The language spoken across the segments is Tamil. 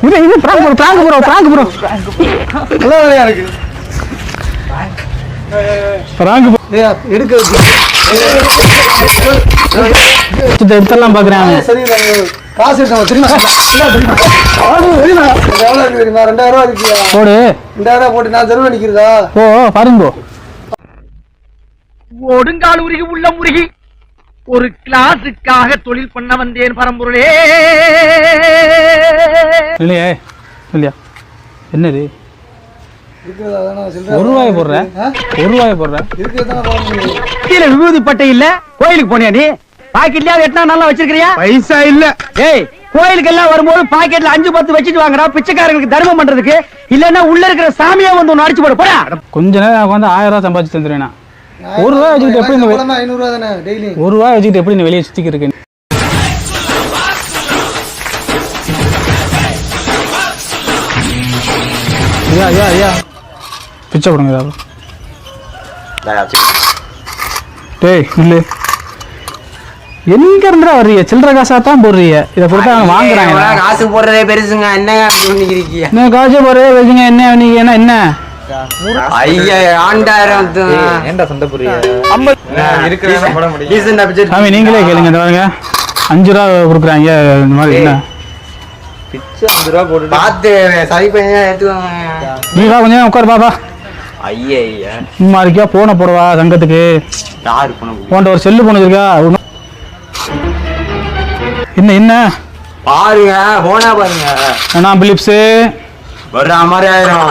இது இது prank bro prank bro prank bro நல்ல வேலையா இருக்கு பிராங்க் எடுக்க பாக்குறேன் சரி காசு எடுத்தவன் தெரியுமா எவ்வளோ இருக்கு ரெண்டாயிரம் ரூபா இருக்கியா போடு. ரெண்டாயிரம் போட்டு நான் தெருவில் நிற்கிறதா ஓ பாருங்க ப்ரோ ஒடுங்கால் உருகி உள்ள முருகி ஒரு கிளாஸுக்காக தொழில் பண்ண வந்தேன் பரம்பொருளே. இல்லையே இல்லையா? என்னது? ஒரு ரூபாய் போடுற? ஆ? ஒரு ரூபாய் போடுற? இருக்கிறது தானே போட முடியும் கீழே விபூதி பட்டை இல்ல? கோயிலுக்கு போனியா நீ? பாக்கெட்லயா எட்டனா நல்லா வச்சிருக்கிறியா? பைசா இல்ல. ஏய் கோயிலுக்கு எல்லாம் வரும்போது பாக்கெட்ல அஞ்சு பத்து வச்சுட்டு வாங்குறா பிச்சைக்காரங்களுக்கு தர்மம் பண்றதுக்கு. இல்லன்னா உள்ள இருக்கிற சாமியா வந்து ஒன்னு அடிச்சு போட போடா. கொஞ்ச நேரம் வந்து ஆயிரம் ரூபாய் சம்பாதிச்சு தந்துருவேன்? நான். ஒரு ரூபாய் வச்சுக்கிட்டு எப்படி இந்த ஐநூறுரூவா தானே டெய்லி? ஒரு ரூபாய் வச்சுக்கிட்டு எப்படி நீ வெளியே சுத்திக்கு இருக்கேன்? ஐயா ஐயா ஐயா. பிச்சை போடுங்க ஏதாவது டேய் இல்லு எங்க இருந்தா வர்றீங்க? சில்லற காசா தான் போடுறீங்க? இதை கொடுத்தா அவங்க வாங்குறாங்க காசு போடுறதே பெருசுங்க. என்ன காசு போடுறே வச்சுங்க என்ன நீங்க என்ன? நீங்களே கேளுங்க பாருங்க. அஞ்சு ரூபா கொடுக்குறாங்க இந்த மாதிரி என்ன? பிச்சை அஞ்சு ரூபா போட்டு பார்த்து சரி எடுத்துக்கோங்க? கொஞ்சம் உட்காரு பாப்பா ஐயா சும்மா இருக்கியா போன போடுவா சங்கத்துக்கு? யாரு பண்ண போன்ற ஒரு செல்லு போன இருக்கா என்ன என்ன? பாருங்க போனா பாருங்க. நான் பிலிப்ஸு. வர்ற மாதிரி ஆயிரும்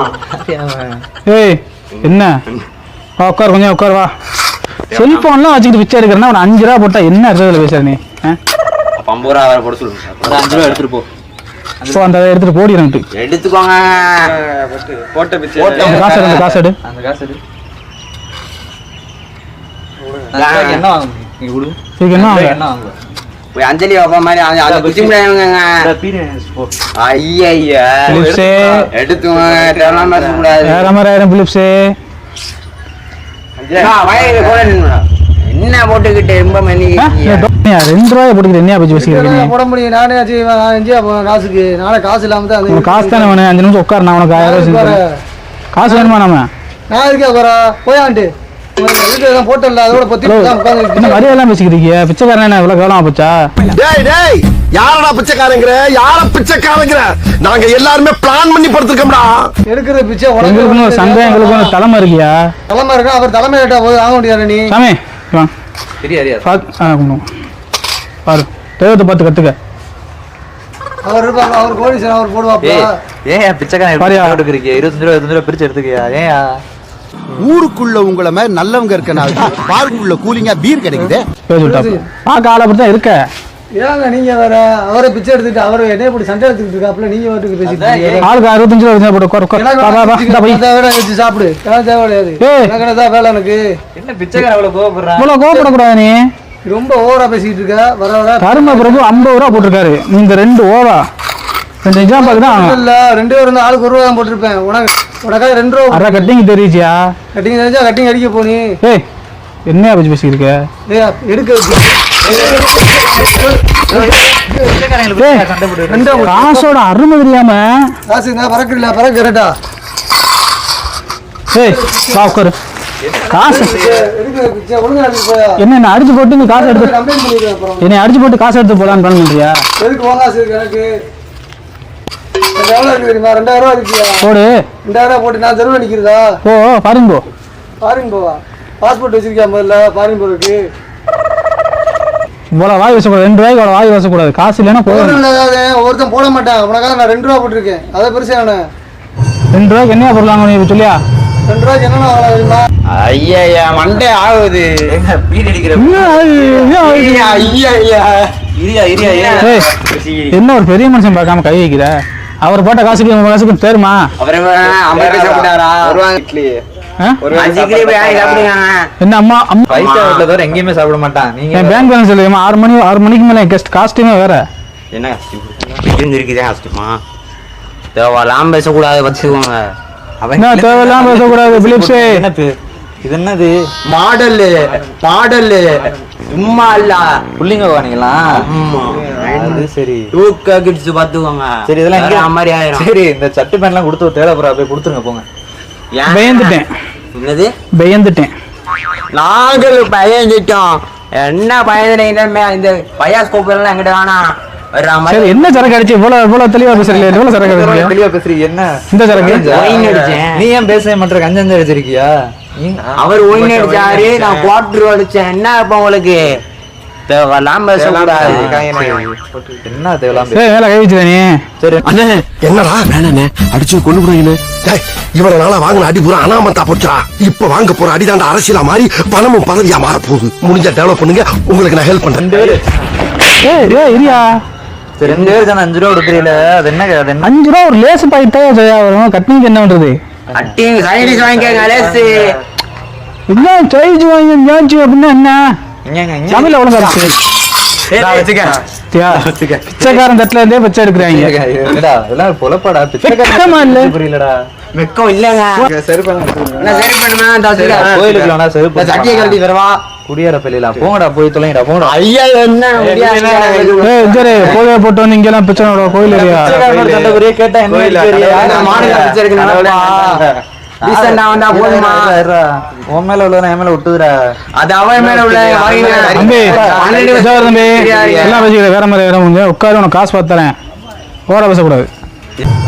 ஏய் என்ன? வா உட்கார் கொஞ்சம் உட்கார் வா. செல்போன்லாம் வச்சுக்கிட்டு பிச்சை எடுக்கிறேன்னா ஒரு அஞ்சு ரூபா போட்டா என்ன அர்த்தத்தில் பேசுற நீ? ஐம்பது ரூபா வேற போட சொல்லுங்க ஒரு அஞ்சு ரூபா எடுத்துட்டு போ. போ அந்த எடுத்துட்டு போடிறேன்ட்டு எடுத்துக்கோங்க. போட்ட பிச்சை. காசு எடு, அந்த காசு எடு. அந்த காசு எடு. என்ன வாங்க? என்ன வாங்க? போய் அஞ்சலி வைப்ப மாதிரி அந்த- அந்த குச்சி முடியாதுங்க இந்த பீரியன்ஸ் போ. ஐயா மாதிரி ஆயிரம் பிலிப்ஸு. என்ன போட்டுக்கிட்டு ரொம்ப டோனியா, ரெண்டு ரூபாய் போட்டுக்கிட்டு என்ன பச்சு பேசிக்கிறீங்க போட முடியும். நானே நான் காசுக்கு. நாளை காசு இல்லாம தான் காசு தானே வேணும்? அஞ்சு நிமிஷம் உட்காரு நான் உனக்கு ஆயிரம். காசு வேணுமா நம்ம? நான் இருக்கே குறா போயாண்டு இருக்கிறதான் போட்டல அதோட பத்தி என்ன மரியாதைலாம் பேசிக்கிறீங்க பிச்சைக்காரன் என்ன இவ்வளவு கவனமா போச்சா? டேய் டேய் யாரடா பிச்சைக்காரங்கிற? யார பிச்சைக்காரங்கிற? நாங்க எல்லாருமே பிளான் பண்ணி படுத்துக்கோம்டா எடுக்கிற பிச்சை எங்களுக்குன்னு ஒரு சந்தை எங்களுக்கும் ஒரு தலைமை இருக்கியா? தலைமை இருக்கா? அவர் தலைமை கேட்டா வாங்க முடியாது நீ? சாமி வா. பாரு தெய்வத்தை பார்த்து கத்துக்க. அவர் இருப்பாங்க அவர் கோடீஸ்வரன் அவர் போடுவாப்பா ஏன் பிச்சைக்காரன். எப்படி எடுக்கிறீங்க இருபத்தஞ்சு ரூபா இருபத்தஞ்சு ரூபா பிரிச்சு எடுத்துக்கியா? ஏன் ஊருக்குள்ள உங்கள மாதிரி நல்லவங்க இருக்கனால பார்க்குள்ள கூலிங்கா பீர் கிடைக்குது பார்க்க தான் இருக்க. ஏங்க நீங்க வேற அவரை பிச்சை எடுத்துட்டு அவர் என்ன இப்படி சண்டை எடுத்துக்கிட்டு இருக்காப்புல? நீங்க வாட்டுக்கு பேசிட்டு இருக்கீங்க. ஆளுக்கு அறுபத்தஞ்சு ரூபா இருந்தா போட்டு உட்கார் வச்சு சாப்பிடு. தேவை கிடையாது. தான் வேலை எனக்கு? என்ன பிச்சைக்காரன் அவ்வளவு கோவப்படுறான் இவ்வளவு கோவப்படக்கூடாது நீ. ரொம்ப ஓவரா பேசிட்டு இருக்க. வர வர. கரும பிரபு ஐம்பது ரூபா போட்டிருக்காரு. இந்த ரெண்டு ஓவா. ரெண்டு எக்ஸாம்பிள் தான். இல்ல ரெண்டு பேரும் ஆளுக்கு ஒரு ரூபா தான் போட்டிருப்பேன். உனக்கு உனக்காக ரெண்டு ரூபா அரை கட்டிங் தெரியுச்சியா கட்டிங் தெரிஞ்சா கட்டிங் அடிக்க போனி. ஏய் என்ன பச்சு பேசியிருக்க ஏய் எடுக்க காசோட அருமை தெரியாம. காசு இருந்தா பறக்கல பறக்க கரெக்டா. ஏய் வா உட்காரு. காசு. என்ன என்ன அடிச்சு போட்டு காசு எடுத்து என்னை அடிச்சு போட்டு காசு எடுத்து போலான்னு பிளான் பண்றியா? எதுக்கு எனக்கு? எவ்வளோ இருக்கு தெரியுமா? ரெண்டாயிரம் ரூபா இருக்கியா? போடு. ரெண்டாயிரம் ரூபா போட்டு நான் தெருவில் நிற்கிறதா ஓ பாருங்க போ. ஃபாரின் போவா. பாஸ்போர்ட் வச்சிருக்கியா முதல்ல? ஃபாரின் போறதுக்கு இவ்வளோ வாய் பேசக்கூடாது. ரெண்டு ரூபாய்க்கு வாய் பேசக்கூடாது. காசு இல்லைன்னா போதும். ஒருத்தன் போட மாட்டான். உனக்காக நான் ரெண்டு ரூபா போட்டிருக்கேன். அதை பெருசா அவனை ரெண்டு ரூபாய்க்கு என்ன பொருளாங்க நீ சொல்லியா? ரெண்டு ரூபாய்க்கு என்னென்ன வாங்கலாம் தெரியுமா? ஐயா ஐயா மண்டே ஆகுது. எங்க பீர் அடிக்கிற என்ன அது? என்ன அது? ஐயா ஐயா. இரியா இரியா என்ன ஒரு பெரிய மனுஷன் பார்க்காம கை வைக்கிற? அவர் போட்ட காசுக்கு உங்க காசுக்கு சாப்பிடுங்க. என்ன அம்மா அம்மா? பைசா வீட்டுல தவிர எங்கேயுமே சாப்பிட மாட்டான். நீங்க பேங்க் பேலன்ஸ் இல்லையம்மா ஆறு மணி ஆறு மணிக்கு மேலே கெஸ்ட் காஸ்ட்டுமே வேற. என்ன இருக்குதே கஷ்டமா தேவையில்லாம பேசக்கூடாது வச்சுக்கோங்க என்ன தேவையில்லாம பேசக்கூடாது பிலிப்ஸே இது என்னது? மாடலு. மாடலு. சும்மா இல்ல. புள்ளிங்க வாங்கிங்களா ஆமா அது சரி. தூக்க கிடிச்சு பாத்துக்கோங்க சரி இதெல்லாம் எங்க மாதிரி ஆயிரும். சரி இந்த சட்டு பேண்ட் எல்லாம் கொடுத்து தேவைப்படுறா போய் கொடுத்துருங்க போங்க? பயந்துட்டேன் என்னது? பயந்துட்டேன் நாங்கள் பயந்துட்டோம். என்ன பயந்துட்டீங்க இந்த பயாஸ்கோப் எல்லாம் எங்கிட்ட மாதிரி. என்ன சரக்கு அடிச்சு? இவ்வளவு இவ்வளவு தெளிவா பேசுறீங்க. சரக்கு தெளிவா பேசுறீங்க. என்ன? இந்த சரக்கு. நீ ஏன் பேச மாட்டேற? கஞ்சஞ்சா வச்சிருக்கியா நீ- அவர் ஒயின் அடிச்சாரு நான் குவார்டர் அடிச்சேன். என்ன இப்ப உங்களுக்கு? தேவையில்லாம பேசக்கூடாது என்ன வேலை கை நீ. சரி. அண்ணே. என்னடா? வேணாண்ணே. அடிச்சு கொண்டு போறீங்கன்னு டேய் இவ்வளவு நாளா வாங்கின அடி பூரா அனாமத்தா போச்சுடா இப்ப வாங்க போற அடிதாண்ட அரசியலா மாறி பணமும் பதவியா மாற போகுது முடிஞ்ச டெவலப் பண்ணுங்க. உங்களுக்கு நான் ஹெல்ப் பண்றேன். ரெண்டு பேரு. ஏய் ஏய் இரியா. சரி ரெண்டு பேரு தானே அஞ்சு ரூபா கொடுக்குறீல அது என்ன அது என்ன? அஞ்சு ரூபா ஒரு லேசு பாக்கெட்டா வரும் கட்டிங்க என்ன பண்றது? அட்டி சைனீஸ் வாங்கிக்கங்க லேசு. என்ன சைஸ் வாங்கி அப்படின்னா என்ன? ஒழுங்கா தியா, பிச்சைக்காரன் தட்டுல இருந்தே பிச்சை எடுக்கிறாங்க. பொலப்பாடா. இல்ல? புரியலடா. வெக்கம் இல்லங்க. சரி பண்ணுங்க நான் சரி பண்ணுமா தச்சுடா கோயிலுக்கு செருப்பு சட்டியை கழட்டி தரவா? குடியார பள்ளியில போங்கடா போய் தொலைங்கடா போங்கடா. ஐயா என்ன கோயிலை போட்டு வந்து இங்கெல்லாம் பிச்சை கோயில் கேட்டா என்ன நான் ரீசெண்டா வந்தா போதுமா உன் மேல உள்ளவன என் மேல விட்டுதுடா அது அவன் மேல உள்ள வாங்கின தம்பி தம்பி. எல்லாம் பேசிக்கிற வேற மாதிரி வேற முடிஞ்சு உட்காரு உனக்கு காசு பார்த்து தரேன் ஓட பேசக்கூடாது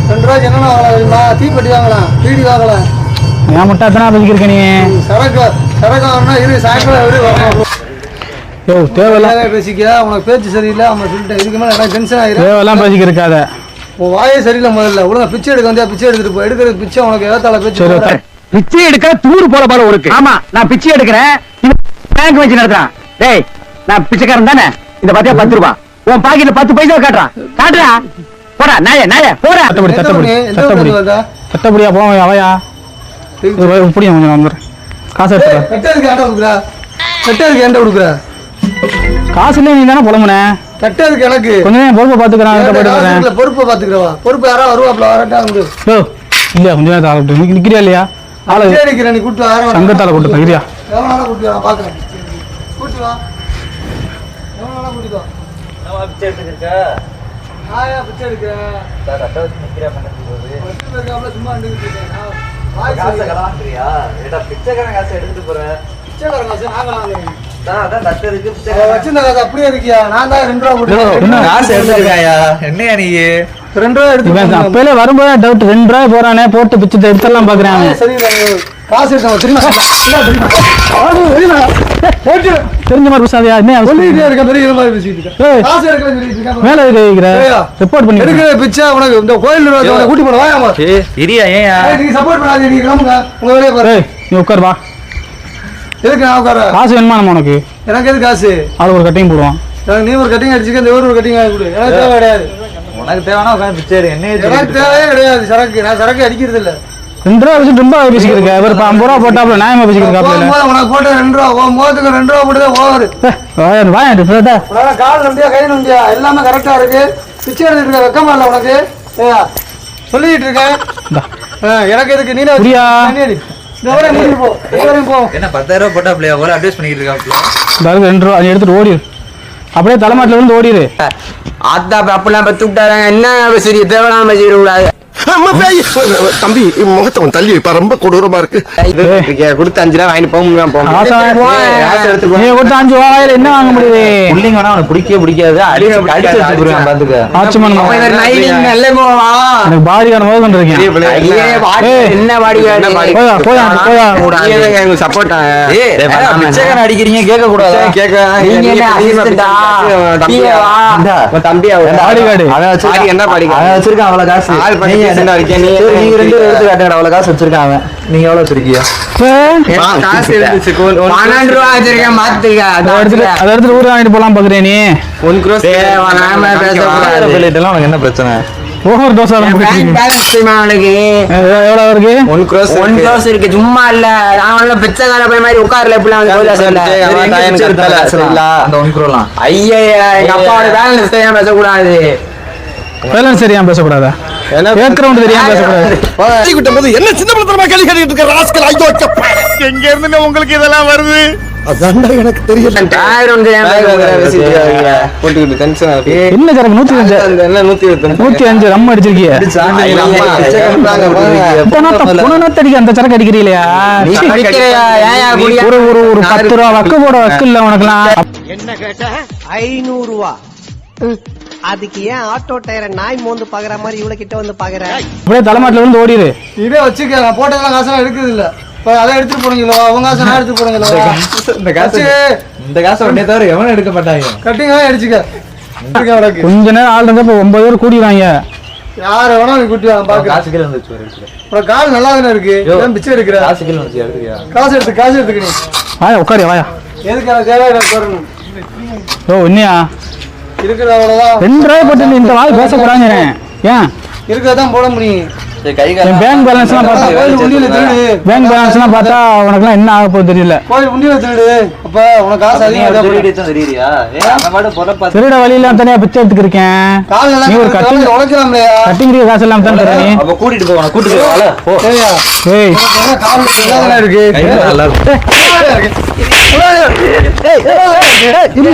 ரெண்டு ரூபாய்க்கு என்னென்ன வாங்கலாம் தீப்பெட்டி வாங்கலாம். பீடி வாங்கலாம். ஏன் முட்டா தானே பேசிக்கிருக்க நீ? சரக்கு சரக்கு வாங்கணும்னா இரு சாயங்காலம் யோ தேவையில்ல. தேவையில்லாத பேசிக்க உனக்கு பேச்சு சரியில்லை. அவன் சொல்லிட்டேன். இதுக்கு மேலே டென்ஷன் ஆயிரும் தேவையெல்லாம் பேசிக்கிருக்காத. உன் வாயே சரியில்லை முதல்ல. ஒழுங்கா பிச்சை எடுக்க வந்தியா? பிச்சை எடுத்துட்டு போ. எடுக்கிறது பிச்சை. உனக்கு ஏதாத்தால பேச்சு. பிச்சை எடுக்க தூர் போல போல இருக்கு ஆமா நான் பிச்சை எடுக்கிறேன். பேங்க் வச்சு நடத்துறான். டேய் நான் பிச்சைக்காரன் தானே? இந்த பத்தியா பத்து ரூபா. உன் பாக்கெட்ல பத்து பைசா காட்டுறான் காட்டுறா. போடா நாய நாய போடா. சட்டப்படி ஊர்ல வந்தா? சட்டப்படியா போவோம் அவையா? இப்படியும் கொஞ்சம் வந்துடுறேன் காசு எடுத்துக்க கட்டதுக்கு ஏன்டா கொடுக்குறா. கட்டதுக்கு ஏன்டா கொடுக்குறா. காசு இல்லை நீ தானே புலம்புன? கட்டதுக்கு எனக்கு. கொஞ்ச நேரம் பொறுப்பை பார்த்துக்கிறான் காசு பொறுப்பை பாத்துக்கிறவா பொறுப்பு யாரா வருவாப்ல வரட்டா வந்து யோ இல்லையா கொஞ்ச நேரத்தை ஆளு விட்டு நிக்கிறியா இல்லையா? ஆளு பிச்சை எடுக்கிறேன் நீ கூட்டு வர சங்கத்தால கூட்டு போயிரியா எவனால கூட்டி வா பாக்குறேன் கூட்டி வா. எவனால கூட்டி வா. நான் பிச்சை எடுக்கிறேன் பத்து பேர் இருக்காப்புல சும்மா. நான் சரியில்லை. பிச்சைக்காரன் காசை எடுத்துட்டு போறேன் பிச்சைக்காரன் காசு வாங்குறேன். அப்படியே இருக்கியா? நான் தான் ரெண்டு ரூபா? காசு எடுத்துருக்காயா? என்னையா நீ? ரெண்டு ரூபா எடுத்து இவன் போடுங்க. அப்பயிலே வரும்போது டவுட் ரெண்டு ரூபாய் போறானே போட்டு பிச்சு எடுத்துடலாம் பாக்குறேன் சரியில்லை காசு எடுத்தவன் தெரியுமா தெரிஞ்ச மாதிரி பேசாதியா? என்ன? சொல்லிட்டே இருக்க பெரிய இது மாதிரி பேசிட்டு இருக்க. ஏய். காசு எடுக்கல சொல்லிட்டு இருக்க. மேல எதுக்கு வைக்கிற சரியா? ரிப்போர்ட் பண்ணி எடுக்கிற பிச்சை உனக்கு இந்த கோயில் உனக்கு கூட்டி போட வாயாமா சப்போர்ட் பண்ணாதீங்க கிளம்புங்க. உங்க வேலையை பாரு. ஏய் நீ உட்கார் வா. எதுக்கு நான் உட்கார? காசு வேணுமா நம்ம உனக்கு? எனக்கு எது காசு? அது ஒரு கட்டையும் போடுவான். எனக்கு நீ ஒரு கட்டிங் அடிச்சுக்க இந்த ஒரு கட்டிங் ஆகி கொடு. எனக்கு தேவை கிடையாது. உனக்கு தேவைன்னா உட்காந்து பிச்சை எடு. என்னைய எனக்கு தேவையே கிடையாது. சரக்கு நான் சரக்கு அடிக்கிறது இல்ல. ரெண்டு ரூபா வச்சு ரொம்ப பேசிக்கிருக்க இவர் இப்ப ஐம்பது ரூபா போட்டாப்ல நியாயமா பேசிக்கிருக்காப்ல போகும்போது உனக்கு போட்ட ரெண்டு ரூபா உன் முகத்துக்கு ரெண்டு ரூபா போட்டுதான் ஓவர். உனக்கு கால் நம்பியா கை நம்பியா எல்லாமே கரெக்டா இருக்கு. பிச்சை எடுத்துட்டு இருக்க வெக்கமா இல்ல உனக்கு? சொல்லிட்டு இருக்கேன் எனக்கு எதுக்கு? புரியா? என்ன பத்தாயிரம் ரூபாய் போட்டா பிள்ளையா போல அட்வைஸ் பண்ணிட்டு அதுக்கு ரெண்டு ரூபா நீ எடுத்துட்டு ஓடிடு அப்படியே தலைமாட்டில விழுந்து ஓடிடு ஆத்தா அப்பெல்லாம் பத்து விட்டாங்க என்ன சரி தேவையான கூடாது. தம்பி முகத்தை அவன் தள்ளி வைப்பா ரொம்ப கொடூரமா இருக்கு. கொடுத்து அஞ்சு ரூபா வாங்கிட்டு போக முடியாம கொடுத்த அஞ்சு ரூபாயில என்ன வாங்க முடியுது? புள்ளிங்க வேணா அவனுக்கு பிடிக்கவே பிடிக்காது. எனக்கு போது பாடி- ஏய். என்ன பிச்சைக்காரன் அடிக்கிறீங்க கேட்க கூடாது அவன் வச்சிருக்கான். என்ன? அவன் வச்சிருக்கான் அவ்வளவு காசு. நீங்க ரெண்டு எடுத்து காட்டுங்க அவ்வளவு காசு வச்சிருக்கான் அவன் நீங்க எவ்வளவு வச்சிருக்கீங்க? காசு இருந்துச்சு. பன்னெண்டு ரூபா வச்சிருக்கேன், மாத்துக்க. அதை எடுத்துட்டு ஊர் வாங்கிட்டு போலாம் பாக்குறேன் நீ. சொல்லிட்டுலாம் உனக்கு என்ன பிரச்சனை? ஓவர் டோஸ் தெரியுமா அவனுக்கு? எவ்வளவு இருக்கு? ஒன் crores இருக்கு. சும்மா இல்ல. நான் ஒண்ணும் பிச்சைக்கார பையன் மாதிரி உட்கார்ல ஒன் குரோலாம் ஐயா எங்க அப்பாவோட பேலன்ஸ் தெரியாம பேசக்கூடாது. பேலன்ஸ் சரியா பேசக்கூடாதா? பேக்ரவுண்ட் தெரியாம பேசக்கூடாது. விட்ட போது என்ன சின்ன பிள்ளைத்தனமா கேள்வி கேட்டுட்டு இருக்க ராஸ்கல் ஐயோ. எங்க இருந்து உங்களுக்கு இதெல்லாம் வருது? அதான்டா எனக்கு தெரியல என்ன சரக்கு நூத்தி அஞ்சு? என்ன நூத்தி அஞ்சு. ரம் அடிச்சிருக்கிய புனநத்தடிக்க அந்த சரக்கு அடிக்கிறீங்களா ஒரு ஒரு ஒரு பத்து ரூபா வக்கு போட வக்கு இல்ல உனக்குலாம் ஐநூறு ரூபா. அதுக்கு ஏன் ஆட்டோ டயரை நாய் மோந்து பாக்குற மாதிரி இவ்வளவு கிட்ட வந்து பாக்குற? அப்படியே தலைமாட்டில இருந்து ஓடிடு. இதே வச்சுக்க நான் போட்டதெல்லாம் காசெல்லாம் எடுக்கிறது இல்ல இப்ப அதை எடுத்துட்டு போனீங்களோ அவங்க காசை நான் எடுத்து போனீங்களோ இந்த காசு இந்த காசை உடனே தவிர எவனும் எடுக்க மாட்டாங்க. கட்டிங்க அடிச்சுக்க. கொஞ்ச நேரம் ஆள் இருந்தா இப்ப ஒன்பது பேர் கூடிடுவாங்க. யார வேணா நீ கூட்டி வாங்க பாக்க. காசு கீழே வந்துச்சு. அப்புறம் கால் நல்லா தானே இருக்கு ஏன் பிச்சை எடுக்கிற? காசு கீழே வந்துச்சு எடுத்துக்கியா காசு எடுத்து காசு எடுத்துக்க நீ. வாயா உட்காரு வாயா. எதுக்கு எனக்கு தேவை வரணும் ஓ இன்னியா இருக்கிற அவ்வளவுதான் ரெண்டு ரூபாய் போட்டு இந்த வாய் பேச போறாங்க ஏன்? இருக்கிறதான் போட முடியும். பேங்க் பேலன்ஸ் எல்லாம் பார்த்தா பேங்க் பேலன்ஸ் எல்லாம் பார்த்தா உனக்குலாம் என்ன ஆக போகுது தெரியல. திருடு. வழியில தனியா பிச்சை நல்லா நீ ஒரு கட்டிங் கட்டிங் காசு இல்லாம தான் தர நீ? அப்ப கூட்டிட்டு போ உன கூட்டிட்டு போவால போ. சரியா? ஏய். உனக்கு என்ன கால் நல்லா தானே இருக்கு? கை நல்லா இது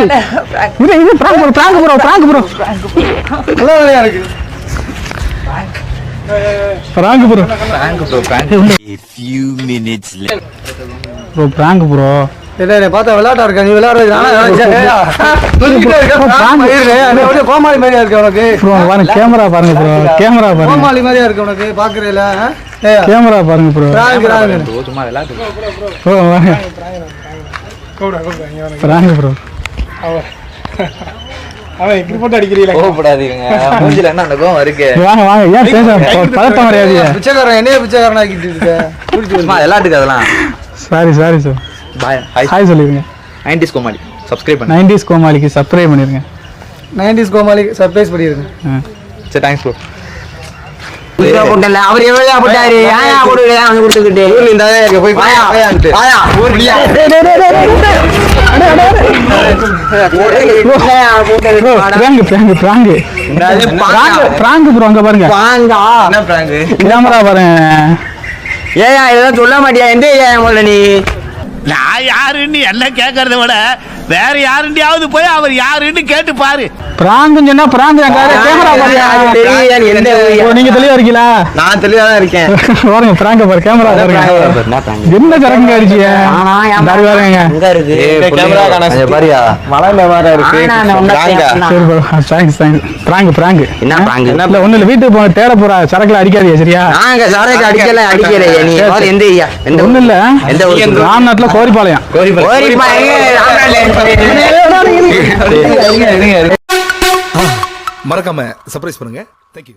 இது இது prank bro prank bro prank bro நல்லா தானே இருக்கு? Prank bro bro prank bro இல்ல இல்ல பார்த்தா விளையாட்டா இருக்கா? நீ விளையாடுறது கோமாளி மாதிரியா இருக்கு உனக்கு? ப்ரோ பாருங்க கேமரா பாருங்க ப்ரோ கேமரா பாருங்க. கோமாளி மாதிரியா இருக்கு உனக்கு பாக்குறீல கேமரா பாருங்க ப்ரோ சும்மா விளையாட்டு ப்ரோ வாங்க. பிராங்க் ப்ரோ அவன் இப்படி போட்டு அடிக்கிறீங்களா. கோவப்படாதீங்க. மூஞ்சில என்ன நடக்கும் இருக்கு? வாங்க வாங்க ஏன் பதட்டம் பிச்சைக்காரன் என்னைய பிச்சைக்காரன் ஆக்கிட்டு இருக்க? சும்மா விளையாட்டுக்கு அதெல்லாம். Sorry sorry sir bye hi hi சொல்லிருங்க. நைன்டிஸ் கோமாளி. சப்ஸ்கிரைப் பண்ணு நைன்டிஸ் கோமாளிக்கு சப்ஸ்கிரைப் பண்ணிருங்க. நைன்டிஸ் கோமாளி சர்ப்ரைஸ் பண்ணிருங்க. ஆ. சரி தேங்க்ஸ் ப்ரோ அவர் எவ்வளவு போட்டாரு? ஏயா கொடுக்கல அவன் கொடுத்துக்கிட்டு. இந்த போய் வாயா வாயா prank prank prank. Prank bro அங்க பாருங்க. வாங்கா என்ன பிராங்க்? கேமரா பாருங்க ஏயா இதெல்லாம் சொல்ல மாட்டியா? எந்த ஏயா முதல்ல நீ? நான் யாருன்னு எல்லாம் கேட்கறத விட வேற யாருண்டியாவது போய் அவர் யாருன்னு கேட்டு பாரு. பிராங்க் சொன்னா பிராங்க் கேமரா நீங்க தெளிவா இருக்கீங்களா? நான் தெளிவா தான் இருக்கேன். பாருங்க பிராங்க பாரு கேமரா பாருங்க. என்ன சரக்குங்க அடிச்சிய? மாதிரி பாருங்க. எங்க இருக்கு கேமரா காண பாரியா? மலையில வேற இருக்கு. Bro thanks thanks prank prank என்ன பிராங்க் இல்ல ஒண்ணு இல்ல வீட்டுக்கு போக தேட போறா சரக்குல அடிக்காதீங்க சரியா நாங்க சாரைக்கு அடிக்கல அடிக்கல நீ முதல்ல எந்த ஏரியா எந்த ஒண்ணு இல்ல எந்த ஊரு? ராம்நாட்டுல கோரிப்பாளையம் ஓரிப்பா எங்க ராமநாதன் மறக்காம சர்ப்ரைஸ் பண்ணுங்க தேங்க்யூ